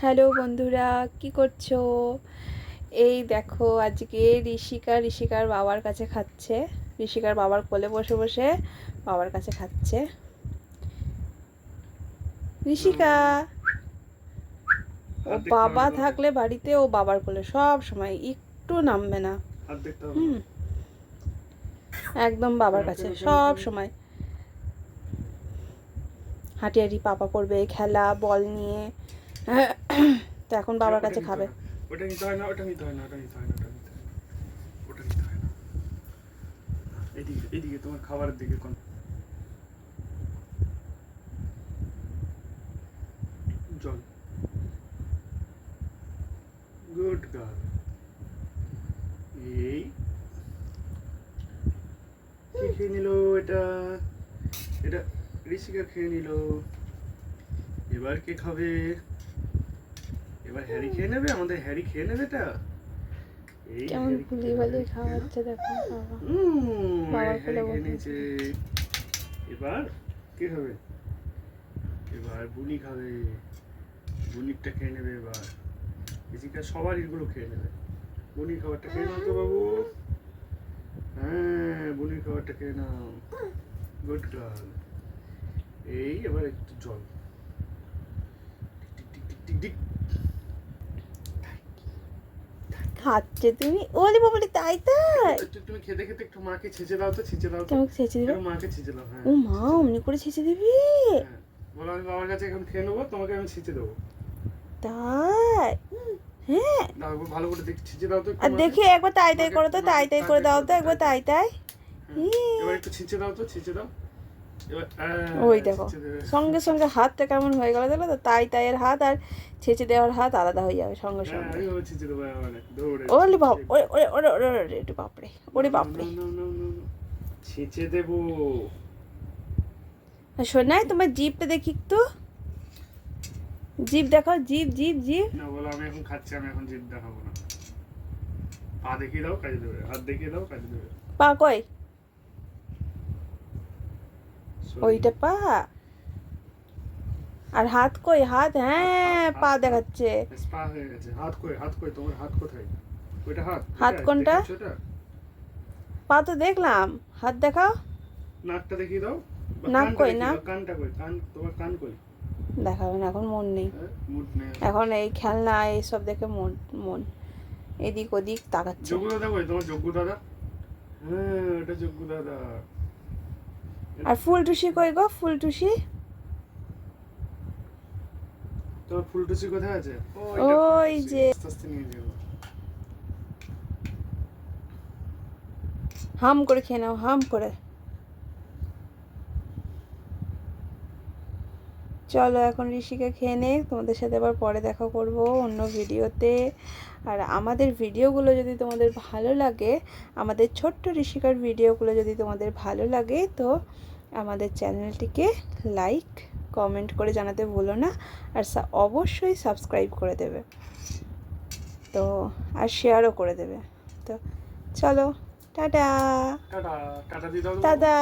Hello বন্ধুরা কি করছ? এই দেখো আজকে ঋষিকা ঋষিকার বাবার কাছে খাচ্ছে। ঋষিকার বাবার কোলে বসে বসে বাবার কাছে খাচ্ছে। ঋষিকা! ও বাবা থাকলে বাড়িতে ও বাবার কোলে সব সময় একটু নামবে না। হুম। একদম বাবার কাছে সব সময়। হাঁটি হাঁটি পাপা করবে খেলা বল নিয়ে তো এখন বাবার কাছে খাবে। ওটা নিতে হয় না ওটা নিতে হয় না ওটা নিতে হয় না ওটা নিতে হয় না ওটা নিতে হয় না। এদিকে এদিকে তোমার খাবারের দিকে কোন জল। Good girl. এই কে খেয়ে নিল এটা? এটা ঋষিকা খেয়ে নিল। এবার কে খাবে? এবার হ্যারি খেয়ে নেবে? আমাদের হ্যারি খেয়ে নেবে এটা কেমন খেয়ে নেবে। খাওয়াচ্ছে দেখো বাবা। বসে। এবার কে খাবে? এবার বুনি খাবে। বুনিরটা খেয়ে নেবে এবার। ঋষিকা সবার এগুলো খেয়ে নেবে। বুনির খাবারটা খেয়ে নাও তো বাবু। হ্যাঁ বুনির খাবারটা খেয়ে নাও। Good girl. এই এবার একটু জল। Tick tick tick tick tick. খাচ্ছে তুমি? ওলি বাবলি তাই তাই? তুমি খেতে খেতে একটু মাকে ছেঁচে দাও তো ছেঁচে দাও তো। কেমন ছেঁচে দিবে? মাকে ছেঁচে দাও হ্যাঁ। ও মা অমনি করে ছেঁচে দিবি? হ্যাঁ। বলো আমি বাবার কাছে এখন খেয়ে নেব তোমাকে আমি ছেঁচে দেবো। তাই? হ্যাঁ। ভালো করে দেখি ছেঁচে দাও তো আর দেখি একবার তাই তাই করো তো তাই তাই করে দাও তো একবার তাই তাই। হ্যাঁ। এবার একটু ছেঁচে দাও তো ছেঁচে দাও। ওই দেখো। সঙ্গে সঙ্গে হাতটা কেমন হয়ে গেল দেখো তো? তাই তাইয়ের হাত আর ছেঁচে দেওয়ার হাত আলাদা হয়ে যাবে সঙ্গে হ্যাঁ, সঙ্গে। দৌড়ে। ওলে বাপ ওরে ওরে ওরে ওরে ওরে একটু বাপরে ওরে বাপরে। ছেঁচে দেবো। শোনাই তোমার জিভটা দেখি একটু। জিভ দেখাও জিভ জিভ জিভ। না বলো আমি এখন খাচ্ছি আমি এখন জিভ দেখাবো না। পা দেখিয়ে দাও কাজে দেবে। হাত দেখিয়ে দাও কাজে দেবে। পা কই. ওইটা পা। আর হাত কই? হাত হ্যাঁ পা দেখাচ্ছে। হয়ে গেছে। হাত কই? হাত কই? তোমার হাত কোথায়? ওইটা হাত। হাত কোনটা? পা তো দেখলাম। হাত দেখাও। নাকটা দেখিয়ে দাও। নাক কই, না কানটা কই? কান তোমার কান কই? দেখাবে না এখন মন নেই। হ্যাঁ? মুড নেই। এখন এই খেলনা এইসব দেখে মন মন। এদিক ওদিক তাকাচ্ছে। যোগ্য দাদা কই তোমার যোগ্য দাদা? হ্যাঁ এটা যোগ্য দাদা। আর ফুল টুসি কই গো ফুল টুসি ফুল টুসি কোথায় আছে ওই ফুলটুসি। যে। হাম করে খেয়ে নাও হাম করে চলো এখন ঋষিকে খেয়ে নে তোমাদের সাথে আবার পরে দেখা করব অন্য ভিডিওতে। আর আমাদের ভিডিওগুলো যদি তোমাদের ভালো লাগে আমাদের ছোট্ট ঋষিকার ভিডিওগুলো যদি তোমাদের ভালো লাগে তো আমাদের চ্যানেলটিকে লাইক কমেন্ট করে জানাতে ভুলো না আর অবশ্যই সাবস্ক্রাইব করে দেবে। তো আর শেয়ারও করে দেবে। তো চলো টাটা। টাটা।